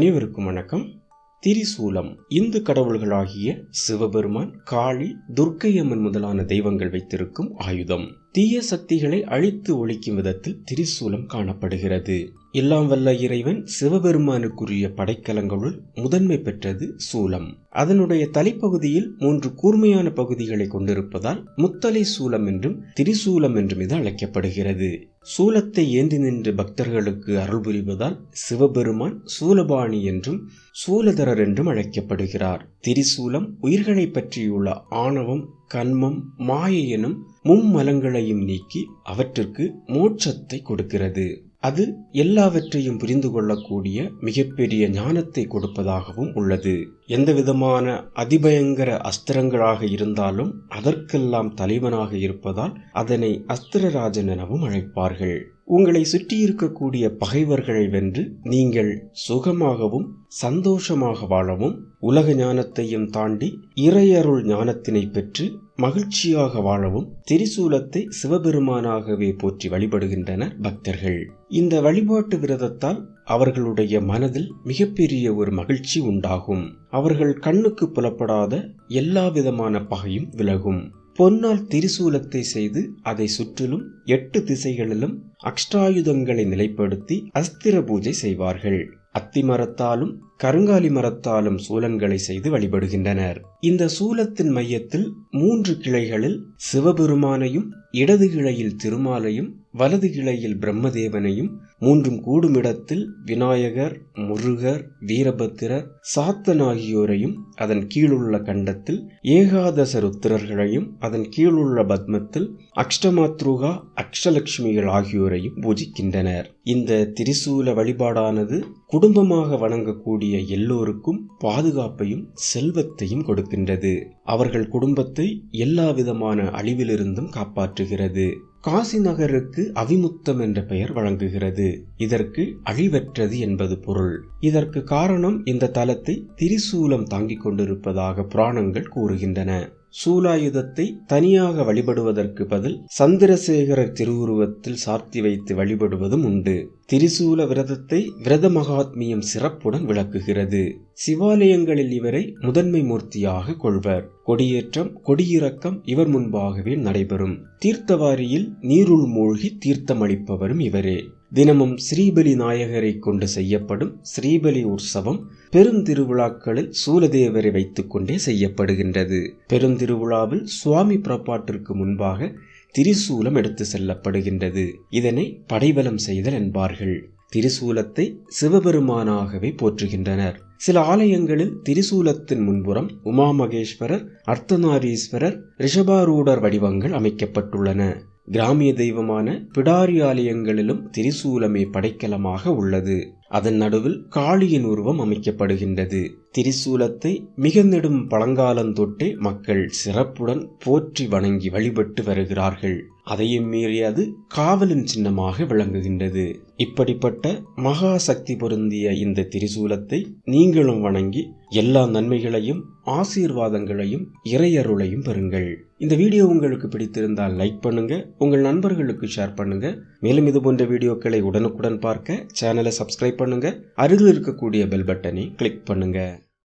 அனைவருக்கும் வணக்கம். திரிசூலம் இந்து கடவுள்களாகிய சிவபெருமான் காளி துர்க்கையம்மன் முதலான தெய்வங்கள் வைத்திருக்கும் ஆயுதம். தீய சக்திகளை அழித்து ஒழிக்கும் விதத்தில் திரிசூலம் காணப்படுகிறது. எல்லாம் வல்ல இறைவன் சிவபெருமானுக்குரிய படைக்கலங்களுள் முதன்மை பெற்றது சூலம். அதனுடைய தலைப்பகுதியில் மூன்று கூர்மையான பகுதிகளை கொண்டிருப்பதால் முத்தலை சூலம் என்றும் திரிசூலம் என்றும் இது அழைக்கப்படுகிறது. சூலத்தை ஏந்தி நின்று பக்தர்களுக்கு அருள் புரிவதால் சிவபெருமான் சூலபாணி என்றும் சூலதரர் என்றும் அழைக்கப்படுகிறார். திரிசூலம் உயிர்களை பற்றியுள்ள ஆணவம் கண்மம் மாயை எனும் மும்மலங்களையும் நீக்கி அவற்றிற்கு மோட்சத்தை கொடுக்கிறது. அது எல்லாவற்றையும் புரிந்து கொள்ளக்கூடிய மிகப்பெரிய ஞானத்தை கொடுப்பதாகவும் உள்ளது. எந்தவிதமான அதிபயங்கர அஸ்திரங்களாக இருந்தாலும் அதற்கெல்லாம் தலைவனாக இருப்பதால் அதனை அஸ்திரராஜன் எனவும் அழைப்பார்கள். உங்களை சுற்றியிருக்கக்கூடிய பகைவர்களை வென்று நீங்கள் சுகமாகவும் சந்தோஷமாக வாழவும் உலக ஞானத்தையும் தாண்டி இறையருள் ஞானத்தினை பெற்று மகிழ்ச்சியாக வாழவும் திரிசூலத்தை சிவபெருமானாகவே போற்றி வழிபடுகின்றனர் பக்தர்கள். இந்த வழிபாட்டு விரதத்தால் அவர்களுடைய மனதில் மிகப்பெரிய ஒரு மகிழ்ச்சி உண்டாகும். அவர்கள் கண்ணுக்கு புலப்படாத எல்லா விதமான பகையும் விலகும். பொன்னால் திரிசூலத்தை செய்து அதை சுற்றிலும் எட்டு திசைகளிலும் அக்ஷ்டாயுதங்களை நிலைப்படுத்தி அஸ்திர பூஜை செய்வார்கள். அத்திமரத்தாலும் கருங்காலி மரத்தாலும் சூலன்களை செய்து வழிபடுகின்றனர். இந்த சூலத்தின் மையத்தில் மூன்று கிளைகளில் சிவபெருமானையும் இடது கிளையில் திருமாலையும் வலது கிளையில் பிரம்மதேவனையும் மூன்றும் கூடும் இடத்தில் விநாயகர் முருகர் வீரபத்திரர் சாத்தன் ஆகியோரையும் அதன் கீழுள்ள கண்டத்தில் ஏகாதச ருத்திரர்களையும் அதன் கீழுள்ள பத்மத்தில் அக்ஷ்டமாத்ருகா அக்ஷலட்சுமிகள் ஆகியோரையும் பூஜிக்கின்றனர். இந்த திரிசூல வழிபாடானது குடும்பமாக வணங்கக்கூடிய எல்லோருக்கும் பாதுகாப்பையும் செல்வத்தையும் கொடுக்கின்றது. அவர்கள் குடும்பத்தை எல்லா விதமான அழிவிலிருந்தும் காப்பாற்றுகிறது. காசி நகருக்கு அவிமுத்தம் என்ற பெயர் வழங்குகிறது. இதற்கு அழிவற்றது என்பது பொருள். இதற்கு காரணம் இந்த தலத்தை திரிசூலம் தாங்கிக் கொண்டிருப்பதாக புராணங்கள் கூறுகின்றன. சூலாயுதத்தை தனியாக வழிபடுவதற்கு பதில் சந்திரசேகரர் திருவுருவத்தில் சார்த்தி வைத்து வழிபடுவதும் உண்டு. திரிசூல விரதத்தை விரத மகாத்மியம் சிறப்புடன் விளக்குகிறது. சிவாலயங்களில் இவரை முதன்மை மூர்த்தியாக கொள்வர். கொடியேற்றம் கொடியிறக்கம் இவர் முன்பாகவே நடைபெறும். தீர்த்தவாரியில் நீருள் மூழ்கி தீர்த்தமளிப்பவரும் இவரே. தினமும் ஸ்ரீபலி நாயகரை கொண்டு செய்யப்படும் ஸ்ரீபலி உற்சவம் பெருந்திருவிழாக்களில் சூலதேவரை வைத்துக் கொண்டே செய்யப்படுகின்றது. பெருந்திருவிழாவில் சுவாமி புறப்பாட்டிற்கு முன்பாக திரிசூலம் எடுத்து செல்லப்படுகின்றது. இதனை படைபலம் செய்தல் என்பார்கள். திரிசூலத்தை சிவபெருமானாகவே போற்றுகின்றனர். சில ஆலயங்களில் திரிசூலத்தின் முன்புறம் உமா மகேஸ்வரர் அர்த்தநாரீஸ்வரர் ரிஷபாரூடர் வடிவங்கள் அமைக்கப்பட்டுள்ளன. கிராமிய தெய்வமான பிடாரி ஆலயங்களிலும் திரிசூலமே படைக்கலமாக உள்ளது. அதன் நடுவில் காளியின் உருவம் அமைக்கப்படுகின்றது. திரிசூலத்தை மிக நெடும் பழங்காலந்தொட்டே மக்கள் சிறப்புடன் போற்றி வணங்கி வழிபட்டு வருகிறார்கள். அதையும் மீறி அது காவலின் சின்னமாக விளங்குகின்றது. இப்படிப்பட்ட மகா சக்தி பொருந்திய இந்த திரிசூலத்தை நீங்களும் வணங்கி எல்லா நன்மைகளையும் ஆசீர்வாதங்களையும் இறையருளையும் பெறுங்கள். இந்த வீடியோ உங்களுக்கு பிடித்திருந்தால் லைக் பண்ணுங்க உங்கள் நண்பர்களுக்கு ஷேர் பண்ணுங்க. மேலும் இது போன்ற வீடியோக்களை உடனுக்குடன் பார்க்க சேனலை சப்ஸ்கிரைப் பண்ணுங்க. அருகில் இருக்கக்கூடிய பெல் பட்டனை கிளிக் பண்ணுங்க.